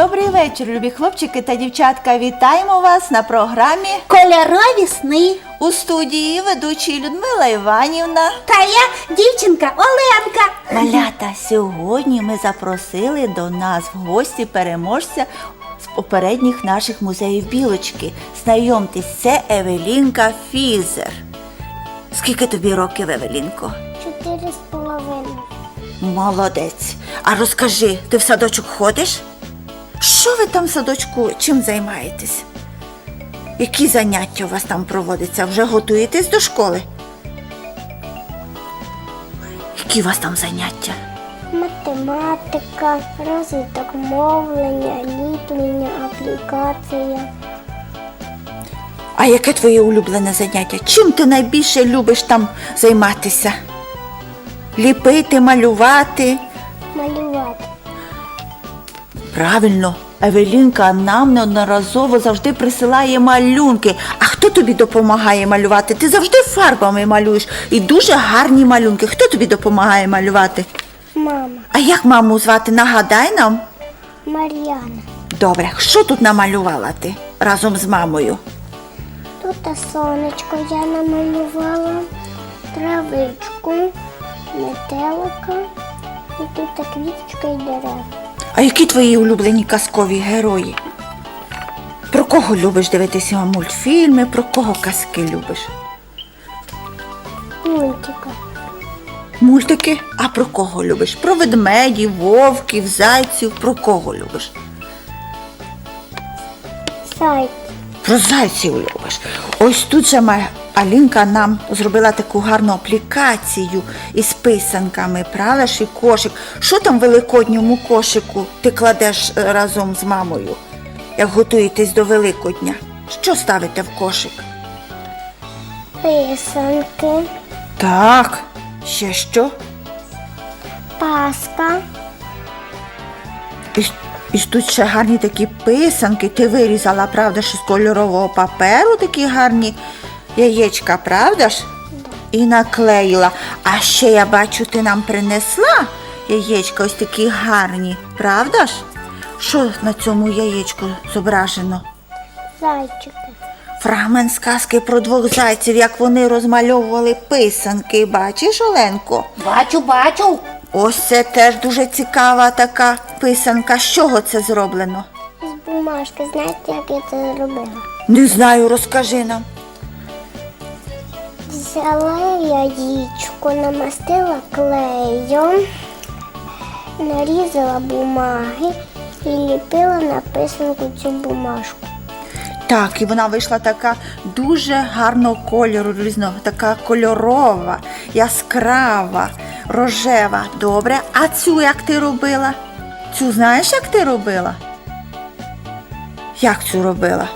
Добрий вечір, любі хлопчики та дівчатка. Вітаємо вас на програмі Кольорові сни. у студії ведучі Людмила Іванівна. Та я дівчинка Оленка. Малята, сьогодні ми запросили до нас в гості переможця з попередніх наших музеїв білочки. Знайомтесь, це Евелінка Фізер. Скільки тобі років, Евелінко? Чотири з половиною. Молодець. А розкажи, ти в садочок ходиш? Що ви там в садочку чим займаєтесь? Які заняття у вас там проводяться? Вже готуєтесь до школи? Які у вас там заняття? Математика, розвиток мовлення, ліплення, аплікація. А яке твоє улюблене заняття? Чим ти найбільше любиш там займатися? Ліпити, малювати? Правильно, Евелінка нам неодноразово завжди присилає малюнки. А хто тобі допомагає малювати? Ти завжди фарбами малюєш і дуже гарні малюнки. Хто тобі допомагає малювати? Мама. А як маму звати? Нагадай нам. Мар'яна. Добре, що тут намалювала ти разом з мамою? Тут сонечко я намалювала, травичку, метелика. І тут квіточка і дерева. А які твої улюблені казкові герої? Про кого любиш дивитися мультфільми? Про кого казки любиш? Мультика. Мультики? А про кого любиш? Про ведмедів, вовків, зайців, про кого любиш? Сайт. Про зайців любиш. Ось тут же ма- Алінка нам зробила таку гарну аплікацію із писанками, правда ж і кошик. Що там в великодньому кошику ти кладеш е, разом з мамою, як готуєтесь до Великодня? Що ставите в кошик? Писанки. Так, ще що? Паска. І, і тут ще гарні такі писанки. Ти вирізала, правда, ж з кольорового паперу такі гарні яєчка, правда ж? І наклеїла. А ще я бачу, ти нам принесла яєчка ось такі гарні, правда ж? Що на цьому яєчку зображено? Зайчики. Фрагмент сказки про двох зайців, як вони розмальовували писанки. Бачиш, Оленко? Бачу, бачу. Ось це теж дуже цікава така писанка. З чого це зроблено? З бумажки. Знаєте, як я це зробила? Не знаю, розкажи нам. Взяла яєчко, намастила клеєм, нарізала бумаги і ліпила на писанку цю бумажку. Так, і вона вийшла така дуже гарного кольору, різного, така кольорова, яскрава, рожева. Добре. А цю як ти робила? Цю знаєш, як ти робила? Як цю робила?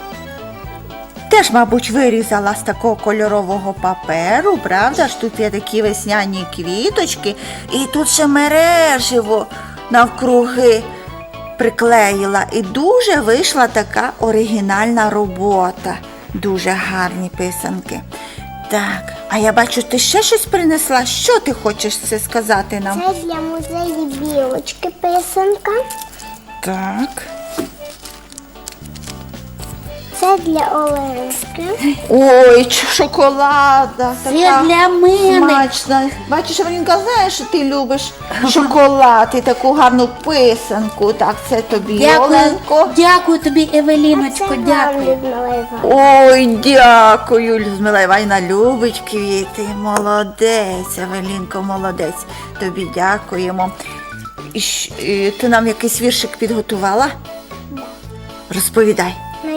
Теж, мабуть, вирізала з такого кольорового паперу, правда ж? Тут є такі весняні квіточки, і тут ще мереживо навкруги приклеїла. І дуже вийшла така оригінальна робота. Дуже гарні писанки. Так, а я бачу, ти ще щось принесла. Що ти хочеш це сказати нам? Це для музею білочки писанка. Так. Це для Оленки. Ой, шоколада. Це така для мене. Смачна. Бачиш, Варінка, знаєш, що ти любиш шоколад і таку гарну писанку. Так, це тобі, Оленко. дякую тобі, Евеліночко, дякую. Ой, дякую. Людмила Іванівна любить квіти. Молодець, Евелінко, молодець. Тобі дякуємо. І щ- і ти нам якийсь віршик підготувала? Розповідай.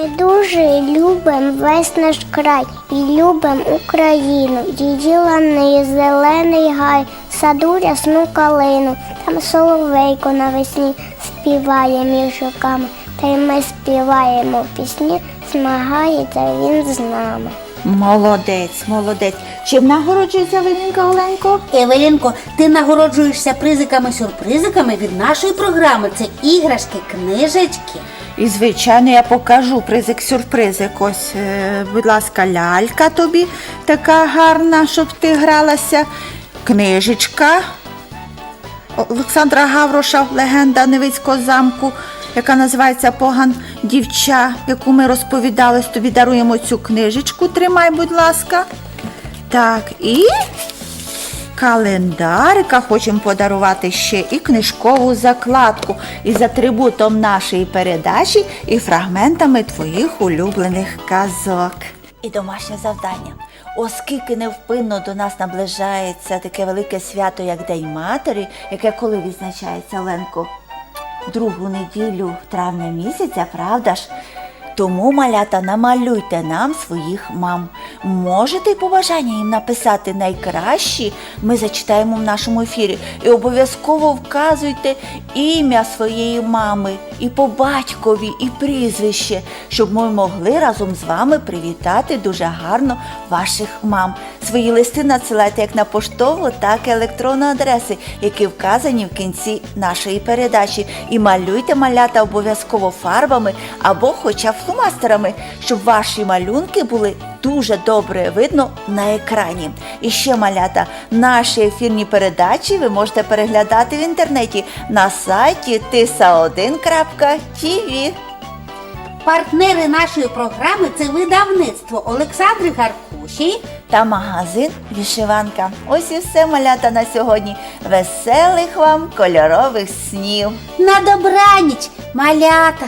Ми дуже любим весь наш край і любим Україну. Її лани, зелений гай, саду рясну калину. Там соловейко навесні співає між руками. Та й ми співаємо пісні, змагається він з нами. Молодець, молодець. Чим нагороджується Евелінка Оленко? Евелінко, ти нагороджуєшся призиками-сюрпризиками від нашої програми. Це іграшки, книжечки. І, звичайно, я покажу призик-сюрпризик. Ось, е, будь ласка, лялька тобі така гарна, щоб ти гралася. Книжечка Олександра Гавроша, легенда Невицького замку. яка називається Поган дівча, яку ми розповідали, тобі даруємо цю книжечку. Тримай, будь ласка. Так, і календарика хочемо подарувати ще і книжкову закладку із атрибутом нашої передачі і фрагментами твоїх улюблених казок. І домашнє завдання. Оскільки невпинно до нас наближається таке велике свято, як День Матері, яке коли відзначається Оленко? Другу неділю травня місяця, правда ж? Тому, малята, намалюйте нам своїх мам. Можете побажання їм написати найкращі, ми зачитаємо в нашому ефірі. І обов'язково вказуйте ім'я своєї мами, і по батькові, і прізвище, щоб ми могли разом з вами привітати дуже гарно ваших мам. Свої листи надсилайте як на поштову, так і електронну адреси, які вказані в кінці нашої передачі. І малюйте малята обов'язково фарбами або хоча б фломастерами, щоб ваші малюнки були дуже добре видно на екрані. І ще малята, наші ефірні передачі ви можете переглядати в інтернеті на сайті tisa1.tv. Партнери нашої програми це видавництво Олександри Гаркуші. та магазин Вішиванка. Ось і все малята на сьогодні. Веселих вам кольорових снів! На добраніч, малята!